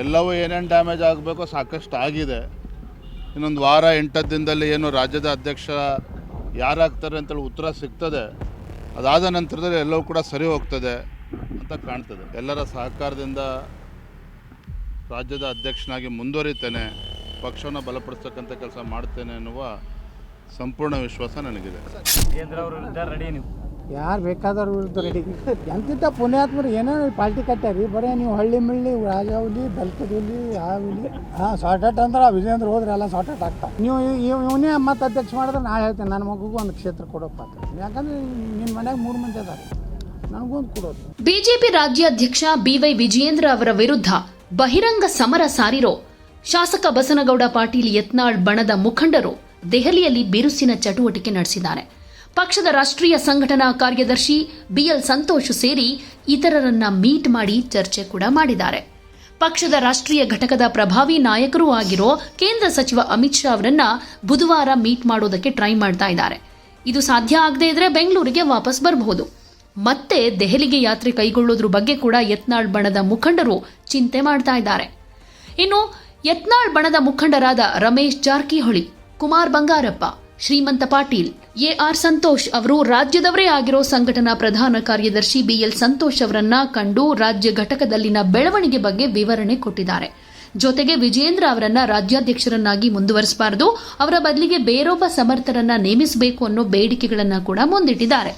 ಎಲ್ಲವೂ ಏನೇನು ಡ್ಯಾಮೇಜ್ ಆಗಬೇಕೋ ಸಾಕಷ್ಟು ಆಗಿದೆ. ಇನ್ನೊಂದು ವಾರ ಎಂಟತ್ತು ದಿನದಲ್ಲಿ ಏನು ರಾಜ್ಯದ ಅಧ್ಯಕ್ಷ ಯಾರಾಗ್ತಾರೆ ಅಂತೇಳಿ ಉತ್ತರ ಸಿಗ್ತದೆ. ಅದಾದ ನಂತರದಲ್ಲಿ ಎಲ್ಲವೂ ಕೂಡ ಸರಿ ಹೋಗ್ತದೆ ಅಂತ ಕಾಣ್ತದೆ. ಎಲ್ಲರ ಸಹಕಾರದಿಂದ ರಾಜ್ಯದ ಅಧ್ಯಕ್ಷನಾಗಿ ಮುಂದುವರಿತೇನೆ, ಪಕ್ಷವನ್ನು ಬಲಪಡಿಸ್ತಕ್ಕಂಥ ಕೆಲಸ ಮಾಡ್ತೇನೆ ಎನ್ನುವ ಸಂಪೂರ್ಣ ವಿಶ್ವಾಸ ನನಗಿದೆ. ಕೇಂದ್ರ ಅವರು ರೆಡಿ ನೀವು. ಯಾರು ಬೇಕಾದವ್ರು ವಿರುದ್ಧ ರೆಡಿ. ಎಂತಿದ್ದ ಪುಣ್ಯಾತ್ಮರು ಏನೋ ಪಾರ್ಟಿ ಕಟ್ಟಾರಿ ಬರೀ ನೀವು ಹಳ್ಳಿ ಮಳ್ಳಿ ರಾಜಾವಲಿ ಬಲ್ಕದಲ್ಲಿ ಹುಲಿ ಹಾಂ ಅಟ್ ಅಂದ್ರೆ ವಿಜೇಂದ್ರ ಹೋದ್ರೆ ಎಲ್ಲ ಸೋಟಾಟ್ ಆಗ್ತಾ ನೀವು ಇವನೇ ಮತ್ತೆ ಅಧ್ಯಕ್ಷ ಮಾಡಿದ್ರೆ ನಾ ಹೇಳ್ತೇನೆ, ನನ್ನ ಮಗುಗೂ ಒಂದು ಕ್ಷೇತ್ರ ಕೊಡೋಪ್ಪ ಯಾಕಂದ್ರೆ ನಿಮ್ಮ ಮನೆಗೆ ಮೂರು ಮಂದಿ ಅದಾರೆ. ನನಗೊಂದು ಕೊಡೋದು. ಬಿಜೆಪಿ ರಾಜ್ಯಾಧ್ಯಕ್ಷ ಬಿವೈ ವಿಜಯೇಂದ್ರ ಅವರ ವಿರುದ್ಧ ಬಹಿರಂಗ ಸಮರ ಸಾರಿರೋ ಶಾಸಕ ಬಸನಗೌಡ ಪಾಟೀಲ್ ಯತ್ನಾಳ್ ಬಣದ ಮುಖಂಡರು ದೆಹಲಿಯಲ್ಲಿ ಬಿರುಸಿನ ಚಟುವಟಿಕೆ ನಡೆಸಿದ್ದಾರೆ. ಪಕ್ಷದ ರಾಷ್ಟ್ರೀಯ ಸಂಘಟನಾ ಕಾರ್ಯದರ್ಶಿ ಬಿಎಲ್ ಸಂತೋಷ್ ಸೇರಿ ಇತರರನ್ನ ಮೀಟ್ ಮಾಡಿ ಚರ್ಚೆ ಕೂಡ ಮಾಡಿದ್ದಾರೆ. ಪಕ್ಷದ ರಾಷ್ಟ್ರೀಯ ಘಟಕದ ಪ್ರಭಾವಿ ನಾಯಕರೂ ಆಗಿರೋ ಕೇಂದ್ರ ಸಚಿವ ಅಮಿತ್ ಶಾ ಅವರನ್ನ ಬುಧವಾರ ಮೀಟ್ ಮಾಡೋದಕ್ಕೆ ಟ್ರೈ ಮಾಡ್ತಾ ಇದ್ದಾರೆ. ಇದು ಸಾಧ್ಯ ಆಗದೇ ಇದ್ರೆ ಬೆಂಗಳೂರಿಗೆ ವಾಪಸ್ ಬರಬಹುದು. ಮತ್ತೆ ದೆಹಲಿಗೆ ಯಾತ್ರೆ ಕೈಗೊಳ್ಳೋದ್ರ ಬಗ್ಗೆ ಕೂಡ ಯತ್ನಾಳ್ ಬಣದ ಮುಖಂಡರು ಚಿಂತೆ ಮಾಡ್ತಾ ಇದ್ದಾರೆ. ಇನ್ನು ಯತ್ನಾಳ್ ಬಣದ ಮುಖಂಡರಾದ ರಮೇಶ್ ಜಾರಕಿಹೊಳಿ, ಕುಮಾರ್ ಬಂಗಾರಪ್ಪ ಶ್ರೀಮಂತ ಪಾಟೀಲ್, ಎಆರ್ ಸಂತೋಷ್ ಅವರು ರಾಜ್ಯದವರೇ ಆಗಿರೋ ಸಂಘಟನಾ ಪ್ರಧಾನ ಕಾರ್ಯದರ್ಶಿ ಬಿಎಲ್ ಸಂತೋಷ್ ಅವರನ್ನ ಕಂಡು ರಾಜ್ಯ ಘಟಕದಲ್ಲಿನ ಬೆಳವಣಿಗೆ ಬಗ್ಗೆ ವಿವರಣೆ ಕೊಟ್ಟಿದ್ದಾರೆ. ಜೊತೆಗೆ ವಿಜೇಂದ್ರ ಅವರನ್ನ ರಾಜ್ಯಾಧ್ಯಕ್ಷರನ್ನಾಗಿ ಮುಂದುವರಿಸಬಾರದು, ಅವರ ಬದಲಿಗೆ ಬೇರೊಬ್ಬ ಸಮರ್ಥರನ್ನ ನೇಮಿಸಬೇಕು ಅನ್ನೋ ಬೇಡಿಕೆಗಳನ್ನ ಕೂಡ ಮುಂದಿಟ್ಟಿದ್ದಾರೆ.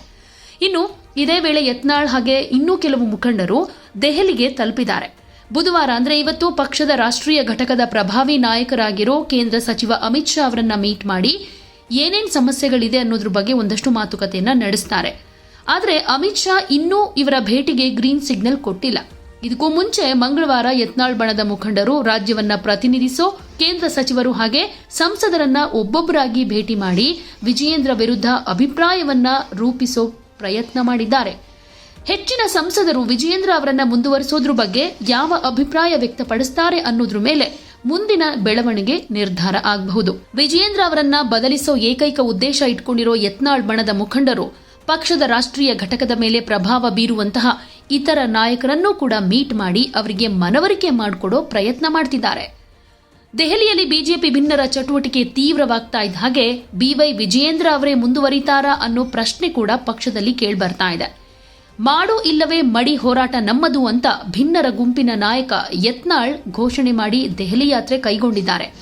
ಇನ್ನು ಇದೇ ವೇಳೆ ಯತ್ನಾಳ್ ಹಾಗೆ ಇನ್ನೂ ಕೆಲವು ಮುಖಂಡರು ದೆಹಲಿಗೆ ತಲುಪಿದ್ದಾರೆ. ಬುಧವಾರ ಅಂದರೆ ಇವತ್ತು ಪಕ್ಷದ ರಾಷ್ಟ್ರೀಯ ಘಟಕದ ಪ್ರಭಾವಿ ನಾಯಕರಾಗಿರೋ ಕೇಂದ್ರ ಸಚಿವ ಅಮಿತ್ ಶಾ ಅವರನ್ನ ಮೀಟ್ ಮಾಡಿ ಏನೇನ್ ಸಮಸ್ಯೆಗಳಿದೆ ಅನ್ನೋದ್ರ ಬಗ್ಗೆ ಒಂದಷ್ಟು ಮಾತುಕತೆಯನ್ನ ನಡೆಸ್ತಾರೆ. ಆದರೆ ಅಮಿತ್ ಶಾ ಇನ್ನೂ ಇವರ ಭೇಟಿಗೆ ಗ್ರೀನ್ ಸಿಗ್ನಲ್ ಕೊಟ್ಟಿಲ್ಲ. ಇದಕ್ಕೂ ಮುಂಚೆ ಮಂಗಳವಾರ ಯತ್ನಾಳ್ ಬಣದ ಮುಖಂಡರು ರಾಜ್ಯವನ್ನ ಪ್ರತಿನಿಧಿಸೋ ಕೇಂದ್ರ ಸಚಿವರು ಹಾಗೆ ಸಂಸದರನ್ನ ಒಬ್ಬೊಬ್ಬರಾಗಿ ಭೇಟಿ ಮಾಡಿ ವಿಜಯೇಂದ್ರ ವಿರುದ್ಧ ಅಭಿಪ್ರಾಯವನ್ನ ರೂಪಿಸೋ ಪ್ರಯತ್ನ ಮಾಡಿದ್ದಾರೆ. ಹೆಚ್ಚಿನ ಸಂಸದರು ವಿಜಯೇಂದ್ರ ಅವರನ್ನ ಮುಂದುವರಿಸೋದ್ರ ಬಗ್ಗೆ ಯಾವ ಅಭಿಪ್ರಾಯ ವ್ಯಕ್ತಪಡಿಸ್ತಾರೆ ಅನ್ನೋದ್ರ ಮೇಲೆ ಮುಂದಿನ ಬೆಳವಣಿಗೆ ನಿರ್ಧಾರ ಆಗಬಹುದು. ವಿಜಯೇಂದ್ರ ಅವರನ್ನ ಬದಲಿಸೋ ಏಕೈಕ ಉದ್ದೇಶ ಇಟ್ಕೊಂಡಿರೋ ಯತ್ನಾಳ್ ಬಣದ ಮುಖಂಡರು ಪಕ್ಷದ ರಾಷ್ಟ್ರೀಯ ಘಟಕದ ಮೇಲೆ ಪ್ರಭಾವ ಬೀರುವಂತಹ ಇತರ ನಾಯಕರನ್ನೂ ಕೂಡ ಮೀಟ್ ಮಾಡಿ ಅವರಿಗೆ ಮನವರಿಕೆ ಮಾಡಿಕೊಡೋ ಪ್ರಯತ್ನ ಮಾಡ್ತಿದ್ದಾರೆ. ದೆಹಲಿಯಲ್ಲಿ ಬಿಜೆಪಿ ಭಿನ್ನರ ಚಟುವಟಿಕೆ ತೀವ್ರವಾಗ್ತಾ ಇದ್ದ ಹಾಗೆ ಬಿವೈ ವಿಜಯೇಂದ್ರ ಅವರೇ ಮುಂದುವರಿತಾರಾ ಅನ್ನೋ ಪ್ರಶ್ನೆ ಕೂಡ ಪಕ್ಷದಲ್ಲಿ ಕೇಳ್ಬರ್ತಾ ಇದೆ. ಮಾಡು ಇಲ್ಲವೇ ಮಡಿ ಹೋರಾಟ ನಮ್ಮದು ಅಂತ ಭಿನ್ನರ ಗುಂಪಿನ ನಾಯಕ ಯತ್ನಾಳ್ ಘೋಷಣೆ ಮಾಡಿ ದೆಹಲಿ ಯಾತ್ರೆ ಕೈಗೊಂಡಿದ್ದಾರೆ.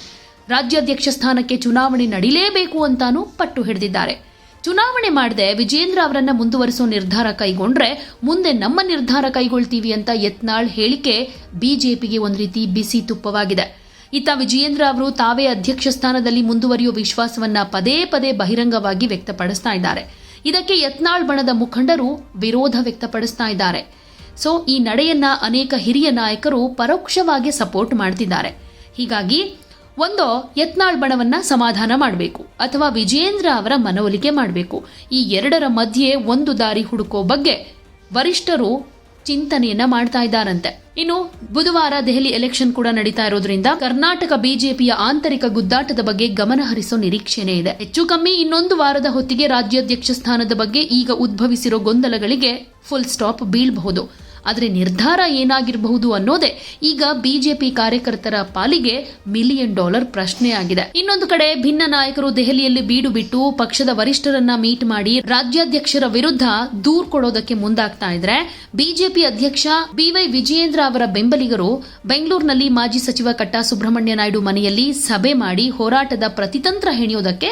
ರಾಜ್ಯಾಧ್ಯಕ್ಷ ಸ್ಥಾನಕ್ಕೆ ಚುನಾವಣೆ ನಡೀಲೇಬೇಕು ಅಂತಾನೂ ಪಟ್ಟು ಹಿಡಿದಿದ್ದಾರೆ. ಚುನಾವಣೆ ಮಾಡದೆ ವಿಜೇಂದ್ರ ಅವರನ್ನ ಮುಂದುವರಿಸೋ ನಿರ್ಧಾರ ಕೈಗೊಂಡ್ರೆ ಮುಂದೆ ನಮ್ಮ ನಿರ್ಧಾರ ಕೈಗೊಳ್ತೀವಿ ಅಂತ ಯತ್ನಾಳ್ ಹೇಳಿಕೆ ಬಿಜೆಪಿಗೆ ಒಂದು ರೀತಿ ಬಿಸಿ ತುಪ್ಪವಾಗಿದೆ. ಇತ್ತ ವಿಜಯೇಂದ್ರ ಅವರು ತಾವೇ ಅಧ್ಯಕ್ಷ ಸ್ಥಾನದಲ್ಲಿ ಮುಂದುವರಿಯೋ ವಿಶ್ವಾಸವನ್ನ ಪದೇ ಪದೇ ಬಹಿರಂಗವಾಗಿ ವ್ಯಕ್ತಪಡಿಸ್ತಾ ಇದ್ದಾರೆ. ಇದಕ್ಕೆ ಯತ್ನಾಳ್ ಬಣದ ಮುಖಂಡರು ವಿರೋಧ ವ್ಯಕ್ತಪಡಿಸ್ತಾ ಇದ್ದಾರೆ. ಸೊ, ಈ ನಡೆಯನ್ನ ಅನೇಕ ಹಿರಿಯ ನಾಯಕರು ಪರೋಕ್ಷವಾಗಿ ಸಪೋರ್ಟ್ ಮಾಡ್ತಿದ್ದಾರೆ. ಹೀಗಾಗಿ ಒಂದೋ, ಯತ್ನಾಳ್ ಬಣವನ್ನ ಸಮಾಧಾನ ಮಾಡಬೇಕು ಅಥವಾ ವಿಜಯೇಂದ್ರ ಅವರ ಮನವೊಲಿಕೆ ಮಾಡಬೇಕು. ಈ ಎರಡರ ಮಧ್ಯೆ ಒಂದು ದಾರಿ ಹುಡುಕೋ ಬಗ್ಗೆ ವರಿಷ್ಠರು ಚಿಂತನೆಯನ್ನ ಮಾಡ್ತಾ ಇದ್ದಾರಂತೆ. ಇನ್ನು ಬುಧವಾರ ದೆಹಲಿ ಎಲೆಕ್ಷನ್ ಕೂಡ ನಡೀತಾ ಇರೋದ್ರಿಂದ ಕರ್ನಾಟಕ ಬಿಜೆಪಿಯ ಆಂತರಿಕ ಗುದ್ದಾಟದ ಬಗ್ಗೆ ಗಮನ ಹರಿಸೋ ನಿರೀಕ್ಷೆನೇ ಇದೆ. ಹೆಚ್ಚು ಕಮ್ಮಿ ಇನ್ನೊಂದು ವಾರದ ಹೊತ್ತಿಗೆ ರಾಜ್ಯಾಧ್ಯಕ್ಷ ಸ್ಥಾನದ ಬಗ್ಗೆ ಈಗ ಉದ್ಭವಿಸಿರೋ ಗೊಂದಲಗಳಿಗೆ ಫುಲ್ ಸ್ಟಾಪ್ ಬೀಳಬಹುದು. ಆದರೆ ನಿರ್ಧಾರ ಏನಾಗಿರಬಹುದು ಅನ್ನೋದೇ ಈಗ ಬಿಜೆಪಿ ಕಾರ್ಯಕರ್ತರ ಪಾಲಿಗೆ ಮಿಲಿಯನ್ ಡಾಲರ್ ಪ್ರಶ್ನೆಯಾಗಿದೆ. ಇನ್ನೊಂದು ಕಡೆ ಭಿನ್ನ ನಾಯಕರು ದೆಹಲಿಯಲ್ಲಿ ಬೀಡು ಬಿಟ್ಟು ಪಕ್ಷದ ವರಿಷ್ಠರನ್ನ ಮೀಟ್ ಮಾಡಿ ರಾಜ್ಯಾಧ್ಯಕ್ಷರ ವಿರುದ್ಧ ದೂರು ಕೊಡೋದಕ್ಕೆ ಮುಂದಾಗ್ತಾ ಇದ್ರೆ ಬಿಜೆಪಿ ಅಧ್ಯಕ್ಷ ಬಿವೈ ವಿಜಯೇಂದ್ರ ಅವರ ಬೆಂಬಲಿಗರು ಬೆಂಗಳೂರಿನಲ್ಲಿ ಮಾಜಿ ಸಚಿವ ಕಟ್ಟಾ ಸುಬ್ರಹ್ಮಣ್ಯ ನಾಯ್ಡು ಮನೆಯಲ್ಲಿ ಸಭೆ ಮಾಡಿ ಹೋರಾಟದ ಪ್ರತಿತಂತ್ರ ಹೆಣೆಯೋದಕ್ಕೆ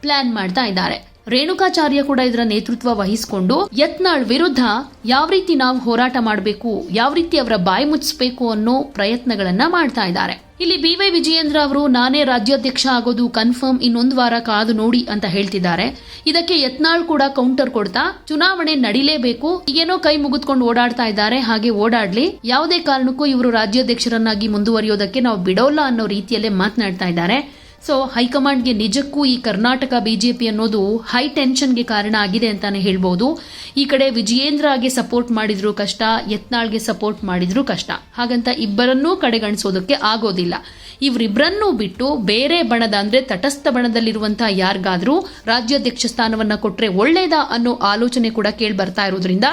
ಪ್ಲಾನ್ ಮಾಡ್ತಾ ಇದ್ದಾರೆ. ರೇಣುಕಾಚಾರ್ಯ ಕೂಡ ಇದರ ನೇತೃತ್ವ ವಹಿಸಿಕೊಂಡು ಯತ್ನಾಳ್ ವಿರುದ್ಧ ಯಾವ ರೀತಿ ನಾವು ಹೋರಾಟ ಮಾಡಬೇಕು, ಯಾವ ರೀತಿ ಅವರ ಬಾಯಿ ಮುಚ್ಚಬೇಕು ಅನ್ನೋ ಪ್ರಯತ್ನಗಳನ್ನ ಮಾಡ್ತಾ ಇದ್ದಾರೆ. ಇಲ್ಲಿ ಬಿವೈ ವಿಜಯೇಂದ್ರ ಅವರು, ನಾನೇ ರಾಜ್ಯಾಧ್ಯಕ್ಷ ಆಗೋದು ಕನ್ಫರ್ಮ್ ಇನ್ನೊಂದು ವಾರ ಕಾದು ನೋಡಿ ಅಂತ ಹೇಳ್ತಿದ್ದಾರೆ. ಇದಕ್ಕೆ ಯತ್ನಾಳ್ ಕೂಡ ಕೌಂಟರ್ ಕೊಡ್ತಾ ಚುನಾವಣೆ ನಡಿಲೇಬೇಕು ಏನೋ ಕೈ ಮುಗಿದ್ಕೊಂಡು ಓಡಾಡ್ತಾ ಇದ್ದಾರೆ, ಹಾಗೆ ಓಡಾಡ್ಲಿ. ಯಾವುದೇ ಕಾರಣಕ್ಕೂ ಇವರು ರಾಜ್ಯಾಧ್ಯಕ್ಷರನ್ನಾಗಿ ಮುಂದುವರಿಯೋದಕ್ಕೆ ನಾವು ಬಿಡೋಲ್ಲ ಅನ್ನೋ ರೀತಿಯಲ್ಲೇ ಮಾತನಾಡ್ತಾ ಇದ್ದಾರೆ. ಸೊ ಹೈಕಮಾಂಡ್ಗೆ ನಿಜಕ್ಕೂ ಈ ಕರ್ನಾಟಕ ಬಿಜೆಪಿ ಅನ್ನೋದು ಹೈ ಟೆನ್ಷನ್ಗೆ ಕಾರಣ ಆಗಿದೆ ಅಂತಾನೆ ಹೇಳ್ಬೋದು. ಈ ಕಡೆ ವಿಜಯೇಂದ್ರಗೆ ಸಪೋರ್ಟ್ ಮಾಡಿದ್ರು ಕಷ್ಟ, ಯತ್ನಾಳ್ಗೆ ಸಪೋರ್ಟ್ ಮಾಡಿದ್ರು ಕಷ್ಟ. ಹಾಗಂತ ಇಬ್ಬರನ್ನೂ ಕಡೆಗಣಿಸೋದಕ್ಕೆ ಆಗೋದಿಲ್ಲ. ಇವರಿಬ್ಬರನ್ನೂ ಬಿಟ್ಟು ಬೇರೆ ಬಣದ ಅಂದರೆ ತಟಸ್ಥ ಬಣದಲ್ಲಿರುವಂಥ ಯಾರಿಗಾದರೂ ರಾಜ್ಯಾಧ್ಯಕ್ಷ ಸ್ಥಾನವನ್ನ ಕೊಟ್ಟರೆ ಒಳ್ಳೇದಾ ಅನ್ನೋ ಆಲೋಚನೆ ಕೂಡ ಕೇಳಿ ಬರ್ತಾ ಇರೋದ್ರಿಂದ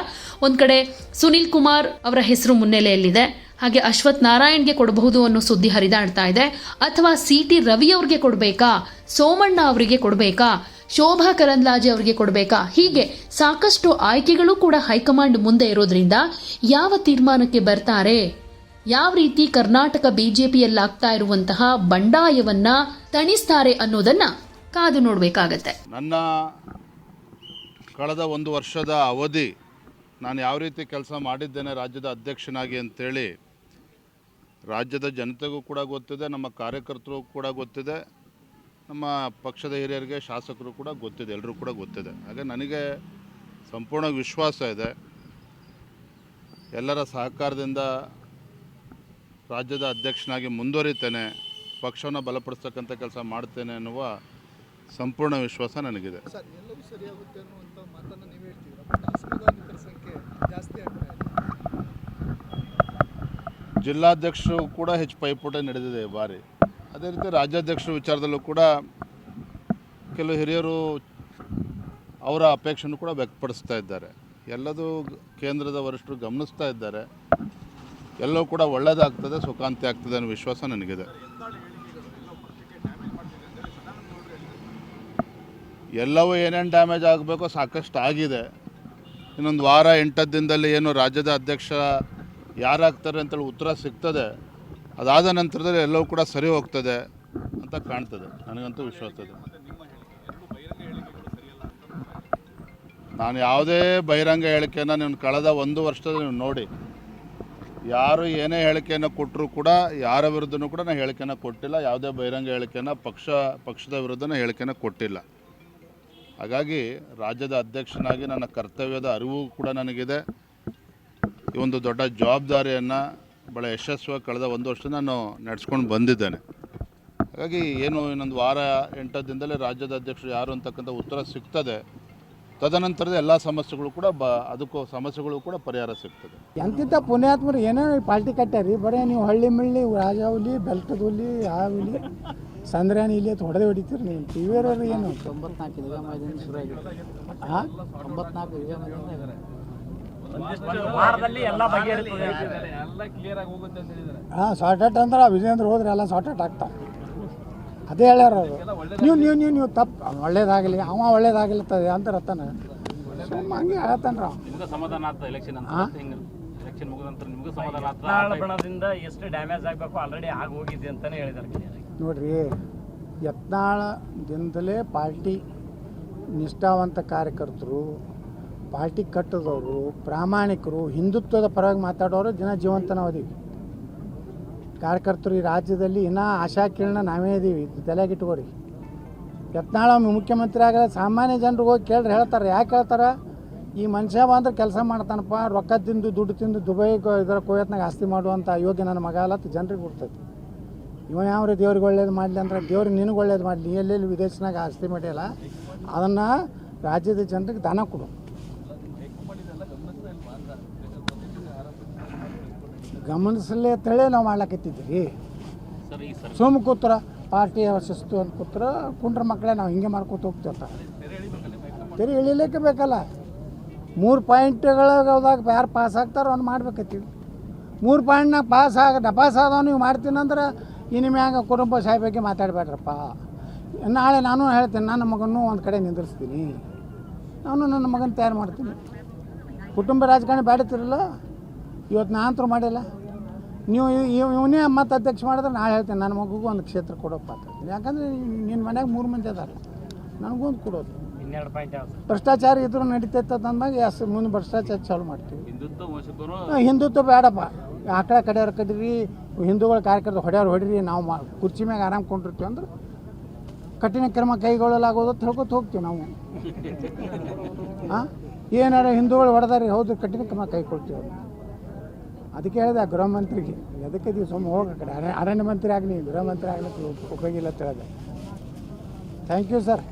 ಒಂದು ಕಡೆ ಸುನಿಲ್ ಕುಮಾರ್ ಅವರ ಹೆಸರು ಮುನ್ನೆಲೆಯಲ್ಲಿದೆ. ಹಾಗೆ ಅಶ್ವಥ್ ನಾರಾಯಣ್ಗೆ ಕೊಡಬಹುದು ಅನ್ನೋ ಸುದ್ದಿ ಹರಿದಾಡ್ತಾ ಇದೆ. ಅಥವಾ ಸಿ ಟಿ ರವಿ ಅವ್ರಿಗೆ ಕೊಡಬೇಕಾ? ಸೋಮಣ್ಣ ಅವರಿಗೆ ಕೊಡಬೇಕಾ? ಶೋಭಾ ಕರಂದ್ಲಾಜೆ ಅವರಿಗೆ ಕೊಡಬೇಕಾ? ಹೀಗೆ ಸಾಕಷ್ಟು ಆಯ್ಕೆಗಳು ಕೂಡ ಹೈಕಮಾಂಡ್ ಮುಂದೆ ಇರೋದ್ರಿಂದ ಯಾವ ತೀರ್ಮಾನಕ್ಕೆ ಬರ್ತಾರೆ? ಯಾವ ರೀತಿ ಕರ್ನಾಟಕ ಬಿಜೆಪಿಯಲ್ಲಾಗ್ತಾ ಇರುವಂತಹ ಬಂಡಾಯವನ್ನ ತಣಿಸ್ತಾರೆ ಅನ್ನೋದನ್ನ ಕಾದು ನೋಡಬೇಕಾಗತ್ತೆ. ನನ್ನ ಕಳೆದ ಒಂದು ವರ್ಷದ ಅವಧಿ ನಾನು ಯಾವ ರೀತಿ ಕೆಲಸ ಮಾಡಿದ್ದೇನೆ ರಾಜ್ಯದ ಅಧ್ಯಕ್ಷನಾಗಿ ಅಂತೇಳಿ ರಾಜ್ಯದ ಜನತೆಗೂ ಕೂಡ ಗೊತ್ತಿದೆ, ನಮ್ಮ ಕಾರ್ಯಕರ್ತರು ಕೂಡ ಗೊತ್ತಿದೆ, ನಮ್ಮ ಪಕ್ಷದ ಹಿರಿಯರಿಗೆ ಶಾಸಕರು ಕೂಡ ಗೊತ್ತಿದೆ ಎಲ್ಲರೂ ಕೂಡ ಗೊತ್ತಿದೆ. ಹಾಗೆ ನನಗೆ ಸಂಪೂರ್ಣ ವಿಶ್ವಾಸ ಇದೆ. ಎಲ್ಲರ ಸಹಕಾರದಿಂದ ರಾಜ್ಯದ ಅಧ್ಯಕ್ಷನಾಗಿ ಮುಂದುವರಿತೇನೆ ಪಕ್ಷವನ್ನು ಬಲಪಡಿಸ್ತಕ್ಕಂಥ ಕೆಲಸ ಮಾಡ್ತೇನೆ ಅನ್ನುವ ಸಂಪೂರ್ಣ ವಿಶ್ವಾಸ ನನಗಿದೆ. ಜಿಲ್ಲಾಧ್ಯಕ್ಷರು ಕೂಡ ಹೆಚ್ಚು ಪೈಪೋಟಿ ನಡೆದಿದೆ ಈ ಬಾರಿ. ಅದೇ ರೀತಿ ರಾಜ್ಯಾಧ್ಯಕ್ಷರ ವಿಚಾರದಲ್ಲೂ ಕೂಡ ಕೆಲವು ಹಿರಿಯರು ಅವರ ಅಪೇಕ್ಷೆಯನ್ನು ಕೂಡ ವ್ಯಕ್ತಪಡಿಸ್ತಾ ಇದ್ದಾರೆ. ಎಲ್ಲದೂ ಕೇಂದ್ರದ ವರಿಷ್ಠರು ಗಮನಿಸ್ತಾ ಇದ್ದಾರೆ. ಎಲ್ಲವೂ ಕೂಡ ಒಳ್ಳೇದಾಗ್ತದೆ, ಸುಖಾಂತಿ ಆಗ್ತದೆ ಅನ್ನೋ ವಿಶ್ವಾಸ ನನಗಿದೆ. ಎಲ್ಲವೂ ಏನೇನು ಡ್ಯಾಮೇಜ್ ಆಗಬೇಕೋ ಸಾಕಷ್ಟು ಆಗಿದೆ. ಇನ್ನೊಂದು ವಾರ, ಎಂಟತ್ತು ದಿನದಲ್ಲಿ ಏನು ರಾಜ್ಯದ ಅಧ್ಯಕ್ಷ ಯಾರಾಗ್ತಾರೆ ಅಂತೇಳಿ ಉತ್ತರ ಸಿಗ್ತದೆ. ಅದಾದ ನಂತರದಲ್ಲಿ ಎಲ್ಲವೂ ಕೂಡ ಸರಿ ಹೋಗ್ತದೆ ಅಂತ ಕಾಣ್ತದೆ. ನನಗಂತೂ ವಿಶ್ವಾಸ ಇದೆ. ನಾನು ಯಾವುದೇ ಬಹಿರಂಗ ಹೇಳಿಕೆಯನ್ನು ನೀವು ಕಳೆದ ಒಂದು ವರ್ಷದಲ್ಲಿ ನೀವು ನೋಡಿ. ಯಾರು ಏನೇ ಹೇಳಿಕೆಯನ್ನು ಕೊಟ್ಟರೂ ಕೂಡ ಯಾರ ವಿರುದ್ಧನೂ ಕೂಡ ನಾನು ಹೇಳಿಕೆಯನ್ನು ಕೊಟ್ಟಿಲ್ಲ. ಯಾವುದೇ ಬಹಿರಂಗ ಹೇಳಿಕೆಯನ್ನು ಪಕ್ಷ, ಪಕ್ಷದ ವಿರುದ್ಧನ ಹೇಳಿಕೆಯನ್ನು ಕೊಟ್ಟಿಲ್ಲ. ಹಾಗಾಗಿ ರಾಜ್ಯದ ಅಧ್ಯಕ್ಷನಾಗಿ ನನ್ನ ಕರ್ತವ್ಯದ ಅರಿವು ಕೂಡ ನನಗಿದೆ. ಈ ಒಂದು ದೊಡ್ಡ ಜವಾಬ್ದಾರಿಯನ್ನು ಭಾಳ ಯಶಸ್ವಿಯಾಗಿ ಕಳೆದ ಒಂದು ವರ್ಷ ನಾನು ನಡೆಸ್ಕೊಂಡು ಬಂದಿದ್ದೇನೆ. ಹಾಗಾಗಿ ಏನು ಇನ್ನೊಂದು ವಾರ ಎಂಟು ದಿನದಲ್ಲಿ ರಾಜ್ಯದ ಅಧ್ಯಕ್ಷರು ಯಾರು ಅಂತಕ್ಕಂಥ ಉತ್ತರ ಸಿಗ್ತದೆ. ತದನಂತರದ ಎಲ್ಲ ಸಮಸ್ಯೆಗಳು ಕೂಡ ಬ ಅದಕ್ಕೂ ಸಮಸ್ಯೆಗಳು ಕೂಡ ಪರಿಹಾರ ಸಿಗ್ತದೆ. ಎಂತಿಂತ ಪುಣ್ಯಾತ್ಮರು ಏನೇ ಪಾರ್ಟಿ ಕಟ್ಟ್ಯಾರಿ ಬರೀ ನೀವು ಹಳ್ಳಿ ಮಿಳ್ಳಿ ಹುಲಿ ಬೆಲ್ಟದ ಹುಲಿ ಆ ಹುಲಿ ಸಂದ್ರಾಣಿ ಇಲ್ಲಿ ಅಂತ ಹೊಡೆದೇ ಹೊಡಿತೀರಿ ನೀವು. ಟಿ ವಿಯವ್ರು ಏನು ಹಾಂ ಶಾರ್ಟ್ ಔಟ್ ಅಂದ್ರೆ ವಿಜಯೇಂದ್ರ ಹೋದ್ರೆ ಎಲ್ಲ ಶಾರ್ಟ್ ಔಟ್ ಆಗ್ತಾವೆ ಅದೇ ಹೇಳ್ಯಾರ ಅವರು. ನೀವು ನೀವು ನೀವು ನೀವು ತಪ್ಪು ಒಳ್ಳೇದಾಗಲಿ ಅವ ಒಳ್ಳೇದಾಗಲಿತ್ತದೆ ಅಂತ ರತನ ಸುಮ್ಮ ಹಂಗೆ ಹೇಳತ್ತಾನ್ರ ಅವ ನಿಮ್ಗೆ ಸಮಾಧಾನ ಆಗ್ತದೆ ಎಲೆಕ್ಷನ್ ಅಂತ ಹಾ? ಹಿಂಗೆ ಎಲೆಕ್ಷನ್ ಮುಗಿದ ನಂತರ ನಿಮ್ಗೆ ಸಮಾಧಾನ ಆಗ್ತದೆ ಬಣದಿಂದ ಎಷ್ಟು ಡ್ಯಾಮೇಜ್ ಆಗಬೇಕು ಆಲ್ರೆಡಿ ಆಗಿ ಹೋಗಿದೆ ಹೇಳಿದ್ದಾರೆ. ನೋಡ್ರಿ ಯತ್ನಾಳದಿಂದಲೇ ಪಾರ್ಟಿ ನಿಷ್ಠಾವಂತ ಕಾರ್ಯಕರ್ತರು ಪಾರ್ಟಿ ಕಟ್ಟದವರು ಪ್ರಾಮಾಣಿಕರು ಹಿಂದುತ್ವದ ಪರವಾಗಿ ಮಾತಾಡೋರು ದಿನ ಜೀವಂತ ನಾವು ಅದೀವಿ ಕಾರ್ಯಕರ್ತರು ಈ ರಾಜ್ಯದಲ್ಲಿ ಇನ್ನೂ ಆಶಾಕಿರಣ ನಾವೇ ಇದ್ದೀವಿ ತಲೆಗೆ ಇಟ್ಕೋರಿ ಯತ್ನಾಳ ಮುಖ್ಯಮಂತ್ರಿ ಆಗಲ್ಲ, ಸಾಮಾನ್ಯ ಜನರಿಗೆ ಹೋಗಿ ಕೇಳ್ರಿ ಹೇಳ್ತಾರೆ. ಯಾಕೆ ಹೇಳ್ತಾರೆ? ಈ ಮನುಷ್ಯ ಬಂದ್ರೆ ಕೆಲಸ ಮಾಡ್ತಾನಪ್ಪ, ರೊಕ್ಕ ತಿಂದು, ದುಡ್ಡು ತಿಂದು ದುಬೈ ಇದರ ಕೋಯತ್ನಾಗ ಆಸ್ತಿ ಮಾಡುವಂಥ ಯೋಗ್ಯ ನನ್ನ ಮಗ ಅಲ್ಲ ಜನರಿಗೆ ಬಿಡ್ತೈತಿ ಇವ ಯಾವ ರೀ ದೇವ್ರಿಗೆ ಒಳ್ಳೇದು ಮಾಡಲಿ ಅಂದ್ರೆ ದೇವ್ರಿಗೆ ನಿನಗೆ ಒಳ್ಳೇದು ಮಾಡಲಿ ಎಲ್ಲೆಲ್ಲಿ ವಿದೇಶನಾಗ ಆಸ್ತಿ ಮಾಡಿಯಲ್ಲ, ಅದನ್ನು ರಾಜ್ಯದ ಜನರಿಗೆ ದಾನ ಕೊಡು. ಗಮನಿಸಲೇ ತಳೆ ನಾವು ಸರ್ ಸುಮ್ಮ ಕೂತ್ರ ಪಾರ್ಟಿ ಶಿಸ್ತು ಅಂತ ಕೂತ್ರ ಕುಂಡ್ರ ಮಕ್ಕಳೇ ನಾವು ಹಿಂಗೆ ಮಾಡ್ಕೊತ ಹೋಗ್ತಿರ್ತಾರೆ ತೆರಿ ಇಳಿಲಿಕ್ಕೆ ಬೇಕಲ್ಲ. ಮೂರು ಪಾಯಿಂಟ್ಗಳಾಗ ಯಾರು ಪಾಸ್ ಆಗ್ತಾರೋ ಅವ್ನು ಮಾಡ್ಬೇಕತ್ತೀವಿ. ಮೂರು ಪಾಯಿಂಟ್ನಾಗ ಪಾಸ್ ಆಗ ಡಪಾಸ್ ಆದವ್ ನೀವು ಮಾಡ್ತೀನಂದ್ರೆ ಇನ್ನು ಮ್ಯಾಗ ಕುಟುಂಬ ಸಾಹೇಬ್ ಬಗ್ಗೆ ಮಾತಾಡಬೇಡ್ರಪ್ಪ. ನಾಳೆ ನಾನು ಹೇಳ್ತೀನಿ ನನ್ನ ಮಗನೂ ಒಂದು ಕಡೆ ನಿಂದಿರಿಸ್ತೀನಿ. ನಾನು ನನ್ನ ಮಗನ ತಯಾರು ಮಾಡ್ತೀನಿ. ಕುಟುಂಬ ರಾಜಕಾರಣಿ ಬೇಡತಿರಲ್ಲ ಇವತ್ತು ನಾ ಅಂತೂ ಮಾಡಿಲ್ಲ. ನೀವು ಇವ್- ಇವನೇ ಮತ್ತೆ ಅಧ್ಯಕ್ಷ ಮಾಡಿದ್ರೆ ನಾನು ಹೇಳ್ತೇನೆ ನನ್ನ ಮಗುಗೂ ಒಂದು ಕ್ಷೇತ್ರ ಕೊಡೋಪ್ಪ ಅಂತ ಯಾಕಂದರೆ ನಿನ್ನ ಮನ್ಯಾಗ ಮೂರು ಮಂದಿ ಅದಾರ ನನಗೂ ಒಂದು ಕೊಡೋದು. ಇನ್ನೆರಡು ಪಾಯಿಂಟ್ ಯಾವ ಭ್ರಷ್ಟಾಚಾರ ಇದ್ರೂ ನಡೀತೈತೆ ಅಂದಾಗ ಎಸ್ ಮುಂದೆ ಭ್ರಷ್ಟಾಚಾರ ಚಾಲು ಮಾಡ್ತೀವಿ. ಹಿಂದುತ್ವ ಬೇಡಪ್ಪ. ಆಕಳ ಕಡೆಯವ್ರ ಕಡ್ರಿ ಹಿಂದೂಗಳ ಕಾರ್ಯಕರ್ತ ಹೊಡೆಯವ್ರು ಹೊಡೀರಿ ನಾವು ಮಾ ಕುರ್ಚಿ ಮ್ಯಾಗ ಆರಾಮ್ ಕೊಂಡಿರ್ತೀವಿ ಅಂದ್ರೆ ಕಠಿಣ ಕ್ರಮ ಕೈಗೊಳ್ಳಲಾಗೋದು ತಿಳ್ಕೊತ ಹೋಗ್ತೀವಿ ನಾವು. ಹಾಂ ಏನಾರ ಹಿಂದೂಗಳು ಹೊಡೆದಾರಿ ಹೌದು ಕಠಿಣ ಕ್ರಮ ಕೈಗೊಳ್ತೀವಿ. ಅದಕ್ಕೆ ಹೇಳಿದೆ ಗೃಹ ಮಂತ್ರಿಗೆ ಅದಕ್ಕೆ ನೀವು ಸುಮ್ಮನೆ ಹೋಗಿ ಕಡೆ? ಅರಣ್ಯ ಮಂತ್ರಿ ಆಗಲಿ, ಗೃಹ ಮಂತ್ರಿ ಆಗಲಿ, ಉಪಯೋಗ ಇಲ್ಲ ಅಂತ ಹೇಳಿದೆ. Thank you sir